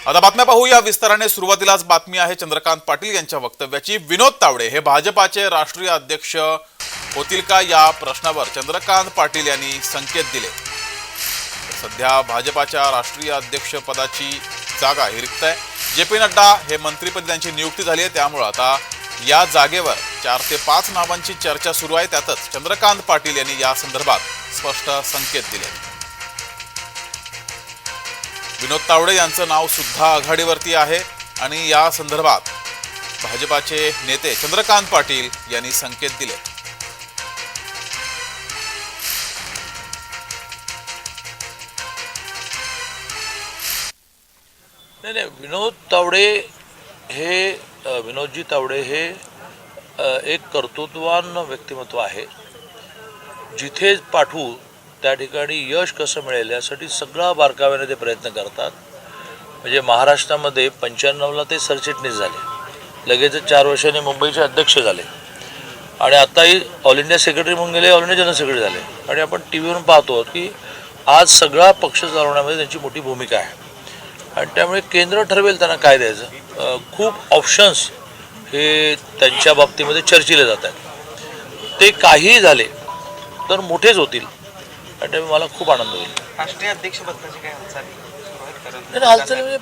आता बातम्या पाहूया. विस्ताराने सुरुवातीलाच बातमी आहे चंद्रकांत पाटील यांच्या वक्तव्याची. विनोद तावडे हे भाजपाचे राष्ट्रीय अध्यक्ष होतील का या प्रश्नावर चंद्रकांत पाटील यांनी संकेत दिले. सध्या भाजपाच्या राष्ट्रीय अध्यक्षपदाची जागा ही रिक्त आहे जे पी नड्डा हे मंत्रीपद त्यांची नियुक्ती झाली आहे. त्यामुळं आता या जागेवर चार ते पाच नावांची चर्चा सुरू आहे. त्यातच चंद्रकांत पाटील यांनी या संदर्भात स्पष्ट संकेत दिले. विनोद तावडे यांचं नाव सुद्धा आघाडीवरती आहे. आणि या संदर्भात भाजपाचे नेते चंद्रकांत पाटील यांनी संकेत दिले. नाही नाही विनोद तावडे हे विनोदजी तावडे हे एक कर्तृत्वान व्यक्तिमत्व आहे. जिथे पाठवू त्या ठिकाणी यश कसं मिळेल यासाठी सगळा बारकाव्याने ते प्रयत्न करतात. म्हणजे महाराष्ट्रामध्ये पंच्याण्णवला ते सरचिटणीस झाले. लगेचच चार वर्षांनी मुंबईचे अध्यक्ष झाले. आणि आताही ऑल इंडिया सेक्रेटरी म्हणून गेले ऑल इंडिया जनरल सेक्रेटरी झाले. आणि आपण टी व्हीवरून पाहतो की आज सगळा पक्ष चालवण्यामध्ये त्यांची मोठी भूमिका आहे. आणि त्यामुळे केंद्र ठरवेल त्यांना काय द्यायचं. खूप ऑप्शन्स हे त्यांच्या बाबतीमध्ये चर्चिले जात आहेत. ते काहीही झाले तर मोठेच होतील. त्यामुळे मला खूप आनंद होईल. राष्ट्रीय अध्यक्षपदाची काय हालचाली? हालचाली म्हणजे